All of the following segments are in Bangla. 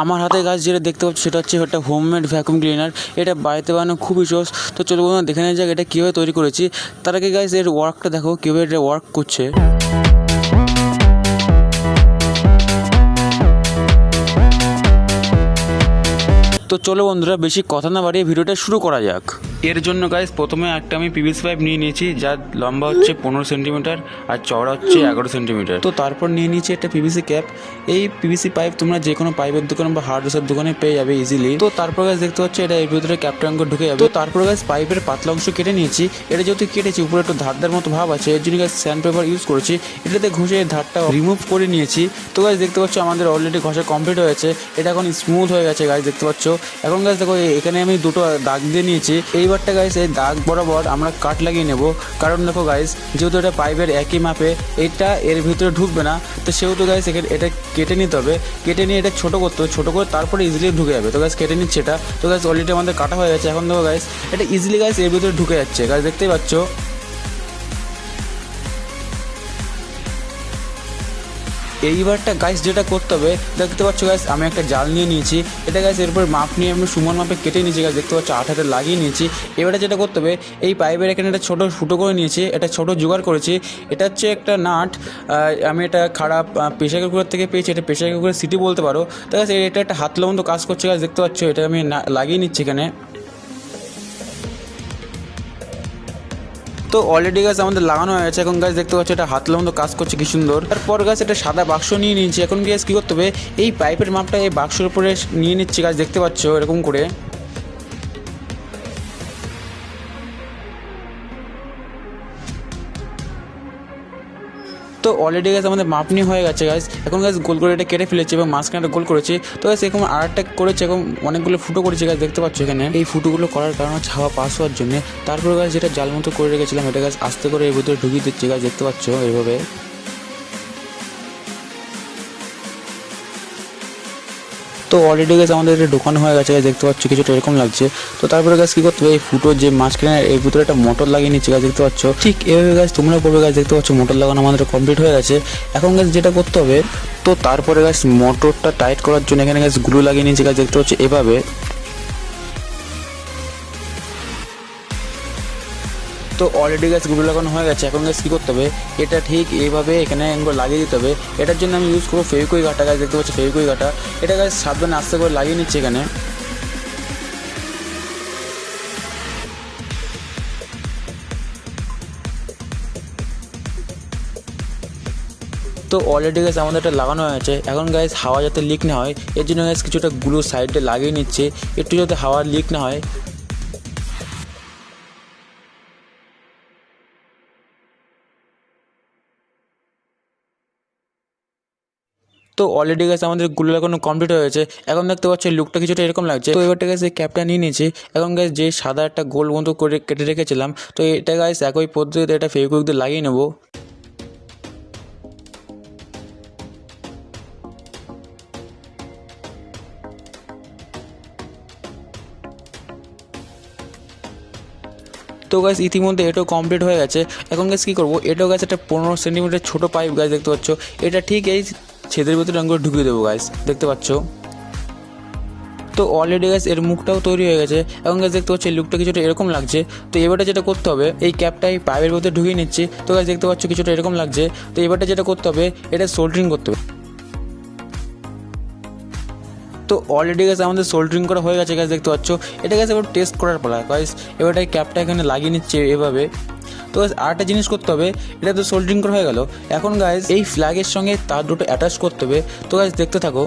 আমার হাতে গাছ যেটা দেখতে পাচ্ছি সেটা হচ্ছে একটা হোমমেড ভ্যাকুম ক্লিনার এটা বাড়িতে বানানো খুবই সহজ। তো চলো বন্ধুরা, দেখে নেওয়া যাক এটা কীভাবে তৈরি করেছি। তার আগে গাছ এর ওয়ার্কটা দেখো, কীভাবে এটা ওয়ার্ক করছে। তো চলো বন্ধুরা, বেশি কথা না বাড়িয়ে ভিডিওটা শুরু করা যাক। এর জন্য গাইজ প্রথমে একটা আমি পিভিসি পাইপ নিয়ে নিয়েছি যার লম্বা হচ্ছে পনেরো সেন্টিমিটার আর চওড়া হচ্ছে এগারো সেন্টিমিটার তো তারপর নিয়ে নিয়েছি একটা পিভিসি ক্যাপ এই পিভিসি পাইপ তোমরা যে কোনো পাইপের দোকান বা হার্ডওয়্যার দোকানে পেয়ে যাবে ইজিলি তো তারপর গাছ দেখতে পাচ্ছ এটা এর ভিতরে ক্যাপটা অঙ্ক ঢুকে যাবে। তো তারপর গাছ পাইপের পাতলা অংশ কেটে নিয়েছি। এটা যেহেতু কেটেছি, উপরে একটু ধারদার মতো ভাব আছে, এর জন্য গাছ স্যান্ড পেপার ইউজ করেছি। এটাতে ঘষে এই ধারটা রিমুভ করে নিয়েছি। তো গাছ দেখতে পাচ্ছ আমাদের অলরেডি ঘষা কমপ্লিট হয়েছে এটা এখন স্মুথ হয়ে গেছে গাছ দেখতে পাচ্ছ। এখন গাছ দেখো এখানে আমি দুটো দাগ দিয়ে নিয়েছি। এইবারটা গাইস এই দাগ বরাবর আমরা কাট লাগিয়ে নেব। কারণ দেখো গাইস যেহেতু এটা পাইপের একই মাপে, এটা এর ভিতরে ঢুকবে না। তো সেহেতু গাইস এখানে এটা কেটে নিতে হবে। কেটে নিয়ে এটা ছোটো করতে হবে। ছোটো করে তারপরে ইজিলি ঢুকে যাবে। তো গাছ কেটে নিচ্ছে এটা। তো গাছ অলরেডি আমাদের কাটা হয়ে গেছে। এখন দেখো গাইস এটা ইজিলি গাইস এর ভিতরে ঢুকে যাচ্ছে। গাছ দেখতেই পাচ্ছ? এইবারটা গাইস যেটা করতে হবে, দেখতে পাচ্ছ গাইস আমি একটা জাল নিয়ে নিয়েছি। এটা গাইস এরপর মাপ নিয়ে আমি সুমন মাপে কেটে নিয়েছি গাইস দেখতে পাচ্ছ আট হাতে লাগিয়ে নিয়েছি। এবারে যেটা করতে হবে, এই পাইপের এখানে একটা ছোটো ফুটো করে নিয়েছি, এটা ছোটো জোগাড় করেছি। এটা হচ্ছে একটা নাট আমি এটা খারাপ প্রেশার কুকার থেকে পেয়েছি, এটা প্রেশার কুকুরের সিটি বলতে পারো। তো গাইস এটা একটা হাত মতো কাজ করছে গাইস দেখতে পাচ্ছ, এটা আমি লাগিয়ে নিচ্ছি এখানে। তো অলরেডি গাছ আমাদের লাগানো হয়েছে এখন গাছ দেখতে পাচ্ছি এটা হাতলের মতো কাজ করছে, কি সুন্দর। তারপর গাছ এটা সাদা বাক্স নিয়ে নিয়েছি। এখন গাছ কি করতে হবে? এই পাইপের মাপটা এই বাক্সের উপরে নিয়ে নিচ্ছি গাছ দেখতে পাচ্ছ এরকম করে। তো অলরেডি গাছ আমাদের মাপ নিয়ে হয়ে গেছে গাছ এখন গাছ গোল করে এটা কেটে ফেলেছে এবং মাঝখানে একটা গোল করেছে। তো গাছ এরকম আর একটা করেছে এবং অনেকগুলো ফুটো করেছে গাছ দেখতে পাচ্ছ এখানে। এই ফুটোগুলো করার কারণ হচ্ছে হাওয়া পাস হওয়ার জন্য। তারপর গাছ যেটা জাল মতো করে রেখেছিলাম, এটা গাছ আস্তে করে এর ভিতরে ঢুকিয়ে দিচ্ছে গাছ দেখতে পাচ্ছ এইভাবে। তো অলরেডি গেছে আমাদের এটা ঢোকানো হয়ে গেছে দেখতে পাচ্ছ, কিছুটা এরকম লাগছে। তো তারপরে গাছ কী করতে হবে? এই ফুটো যে মাঝখানে, এর ভিতরে একটা মোটর লাগিয়ে নিচ্ছে গাছ দেখতে পাচ্ছ। ঠিক এভাবে গাছ তোমরা করবে গাছ দেখতে পাচ্ছ, মোটর লাগানো আমাদের কমপ্লিট হয়ে গেছে। এখন গাছ যেটা করতে হবে, তো তারপরে গাছ মোটরটা টাইট করার জন্য এখানে গাছ গ্লু লাগিয়ে নিচ্ছে গাছ দেখতে পাচ্ছ, এভাবে। তো অলরেডি গাছগুলো লাগানো হয়ে গেছে। এখন গাছ কী করতে হবে? এটা ঠিক এইভাবে এখানে এগুলো লাগিয়ে দিতে হবে। এটার জন্য আমি ইউজ করব ফেভিকুই কাটা গাছ দেখতে পাচ্ছি ফেভিকুই কাটা এটা গাছ সাবধানে আস্তে করে লাগিয়ে নিচ্ছে এখানে। তো অলরেডি গাছ আমাদের এটা লাগানো হয়েছে। এখন গ্যাস হাওয়া যাতে লিক না হয়, এর জন্য গাছ কিছুটা গুলো সাইডে লাগিয়ে নিচ্ছে। একটু যাতে হাওয়া লিক না হয় তো অলরেডি গেছে আমাদেরগুলো লাগানো কমপ্লিট হয়েছে এখন দেখতে পাচ্ছি লুকটা কিছুটা এরকম লাগছে। তো এবারটা গেছে ক্যাপটা নিয়ে নিয়েছি। এখন গাছ যে সাদা একটা গোল মতো করে কেটে রেখেছিলাম, তো এটা গাছ একই পদ্ধতিতে এটা ফেভিকুইক দিয়ে লাগিয়ে নেব। তো গাছ ইতিমধ্যে এটাও কমপ্লিট হয়ে গেছে। এখন গাছ কী করব? এটাও গাছ একটা পনেরো সেন্টিমিটার ছোটো পাইপ গাছ দেখতে পাচ্ছ। এটা ঠিক এই ছেদের ভিতরে করে ঢুকিয়ে দেবো গাইস দেখতে পাচ্ছ? তো অলরেডি গাছ এর মুখটাও তৈরি হয়ে গেছে। এখন গাছ দেখতে পাচ্ছি লুকটা কিছুটা এরকম লাগছে। তো এবারটা যেটা করতে হবে, এই ক্যাপটা এই পাইপের ভিতরে ঢুকিয়ে নিচ্ছি। তো গাছ দেখতে পাচ্ছ, কিছুটা এরকম লাগছে। তো এবারটা যেটা করতে হবে, এটা সোল্ডারিং করতে হবে। তো অলরেডি গাছ আমাদের সোল্ডারিং করা হয়ে গেছে গাছ দেখতে পাচ্ছ। এটা গাছ এবার টেস্ট করার পালা গাছ এবার এই ক্যাপটা এখানে লাগিয়ে নিচ্ছে এভাবে। তো আরেকটা জিনিস করতে হবে, এটা তো সোল্ডারিং করা হয়ে গেল। এখন গাইজ এই ফ্ল্যাগের সঙ্গে তার দুটো অ্যাটাচ করতে হবে। তো গাইজ দেখতে থাকো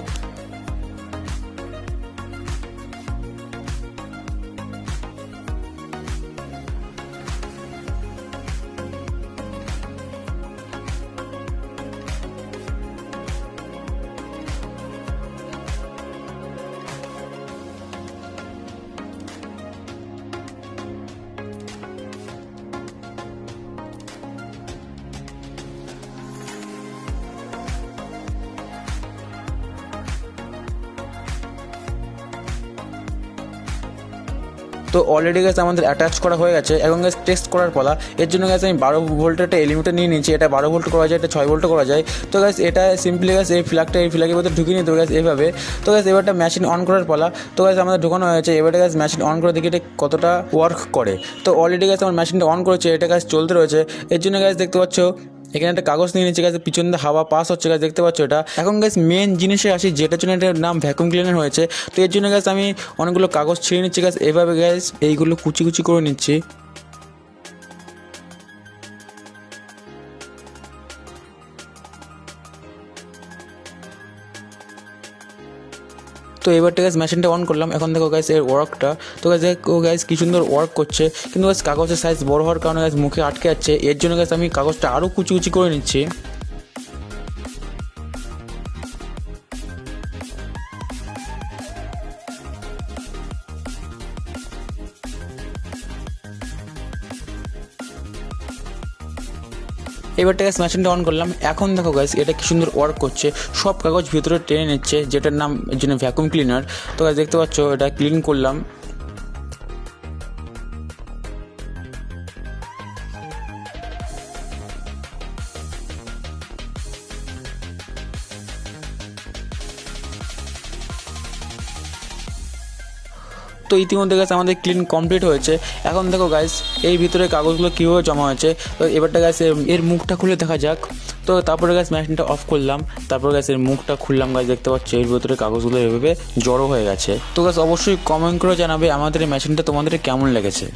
তো অলরেডি গ্যাস আমাদের অ্যাটাচ করা হয়ে গেছে এবং গ্যাস টেস্ট করার পালা। এর জন্য গ্যাস আমি বারো ভোল্টের একটা এলিমিটার নিয়ে নিয়েছি, এটা বারো ভোল্ট করা যায়, এটা ছয় ভোল্ট করা যায়। তো গ্যাস এটা সিম্পলি গ্যাস এই ফ্ল্যাগটা এই ফ্ল্যাগের মধ্যে ঢুকিয়ে নিতে গ্যাস এইভাবে। তো গ্যাস এবারটা মেশিন অন করার পালা। তো গ্যাস আমাদের ঢুকানো হয়েছে এবারে গ্যাস মেশিন অন করে দেখি এটা কতটা ওয়ার্ক করে। তো অলরেডি গ্যাস আমার মেশিনটা অন করেছে, এটা গ্যাস চলতে রয়েছে। এর জন্য গ্যাস দেখতে পাচ্ছ এখানে একটা কাগজ নিয়ে নিচ্ছে গাছ পিছন দিয়ে হাওয়া পাস হচ্ছে গাছ দেখতে পাচ্ছ এটা? এখন গাছ মেন জিনিসে আসি, যেটার জন্য এটার নাম ভ্যাকুম ক্লিনার হয়েছে। তো এর জন্য গাছ আমি অনেকগুলো কাগজ ছিঁড়ে নিচ্ছি গাছ এভাবে গ্যাস এইগুলো কুচি কুচি করে নিচ্ছি। তো এবারটা গ্যাস মেশিনটা অন করলাম। এখন দেখো গ্যাস এর ওয়ার্কটা তো গ্যাস দেখো গ্যাস কি সুন্দর ওয়ার্ক করছে। কিন্তু গ্যাস কাগজের সাইজ বড় হওয়ার কারণে গ্যাস মুখে আটকে যাচ্ছে। এর জন্য গ্যাস আমি কাগজটা আরও কুচি কুচি করে নিচ্ছি। এবারটা গ্যাস মেশিনটা অন করলাম। এখন দেখো গ্যাস এটা কি সুন্দর ওয়ার্ক করছে। সব কাগজ ভিতরে টেনে নিচ্ছে, যেটার নাম যেন ভ্যাকুম ক্লিনার তো দেখতে পাচ্ছ, এটা ক্লিন করলাম। তো ইতিমধ্যে গাছ আমাদের ক্লিন কমপ্লিট হয়েছে। এখন দেখো গাইস এই ভিতরে কাগজগুলো কীভাবে জমা হয়েছে? তো এবারটা গাছ এর মুখটা খুলে দেখা যাক। তো তারপরে গাছ মেশিনটা অফ করলাম। তারপর গাছ এর মুখটা খুললাম গাছ দেখতে পাচ্ছ এর ভিতরে কাগজগুলো এভাবে জড়ো হয়ে গেছে। তো গাছ অবশ্যই কমেন্ট করে জানাবে আমাদের এই মেশিনটা তোমাদের কেমন লেগেছে।